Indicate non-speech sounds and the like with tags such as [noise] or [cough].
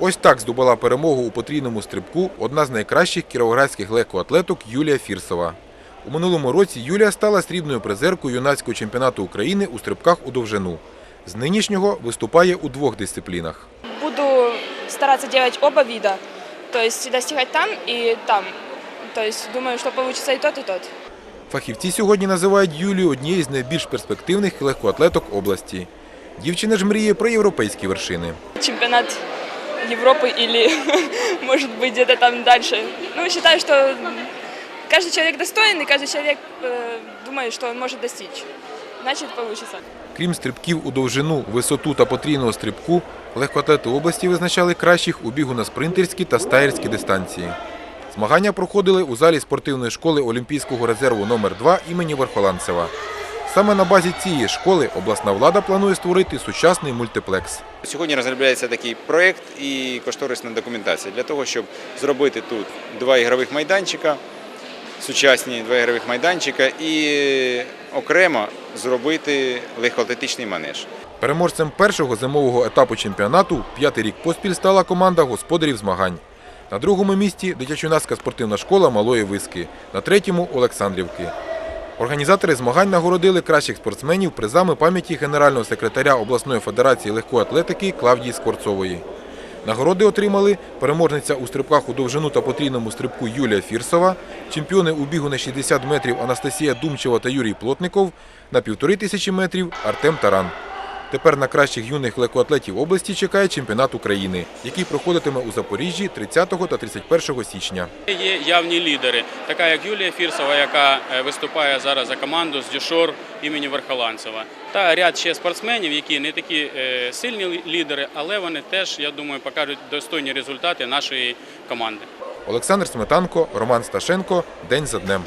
Ось так здобула перемогу у потрійному стрибку одна з найкращих кіровоградських легкоатлеток Юлія Фірсова. У минулому році Юлія стала срібною призеркою юнацького чемпіонату України у стрибках у довжину. З нинішнього виступає у двох дисциплінах. Буду стараться делать оба вида, то есть достигать там и там. То есть думаю, что получится и тот, и тот. Фахівці сьогодні називають Юлію однією з найбільш перспективних легкоатлеток області. Дівчина ж мріє про європейські вершини. Чемпионат Европы или, [laughs] может быть, где-то там дальше. Ну, считаю, что каждый человек достоин, и каждый человек э, думает, что он может достичь. Значит, получится. Крім стрибків у довжину, висоту та потрійного стрибку, легкоатлети області визначали кращих у бігу на спринтерські та стаєрські дистанції. Змагання проходили у залі спортивної школи Олімпійського резерву номер 2 імені Верхоланцева. Саме на базі цієї школи обласна влада планує створити сучасний мультиплекс. Сьогодні розробляється такий проєкт і кошторисна документація для того, щоб зробити тут два ігрових майданчика, сучасні два ігрових майданчика і окремо зробити легкоатлетичний манеж. Переможцем першого зимового етапу чемпіонату п'ятий рік поспіль стала команда господарів змагань. На другому місці дитячо-юнацька спортивна школа Малої Виски, на третьому Олександрівки. Організатори змагань нагородили кращих спортсменів призами пам'яті генерального секретаря обласної федерації легкої атлетики Клавдії Скворцової. Нагороди отримали переможниця у стрибках у довжину та потрійному стрибку Юлія Фірсова, чемпіони у бігу на 60 метрів Анастасія Думчева та Юрій Плотников, на півтори тисячі метрів Артем Таран. Тепер на кращих юних легкоатлетів області чекає чемпіонат України, який проходитиме у Запоріжжі 30 та 31 січня. Є явні лідери, така як Юлія Фірсова, яка е, виступає зараз за команду з Дюшор імені Верхоланцева, та ряд ще спортсменів, які не такі е, сильні лідери, але вони теж, я думаю, покажуть достойні результати нашої команди. Олександр Сметанко, Роман Сташенко. День за днем.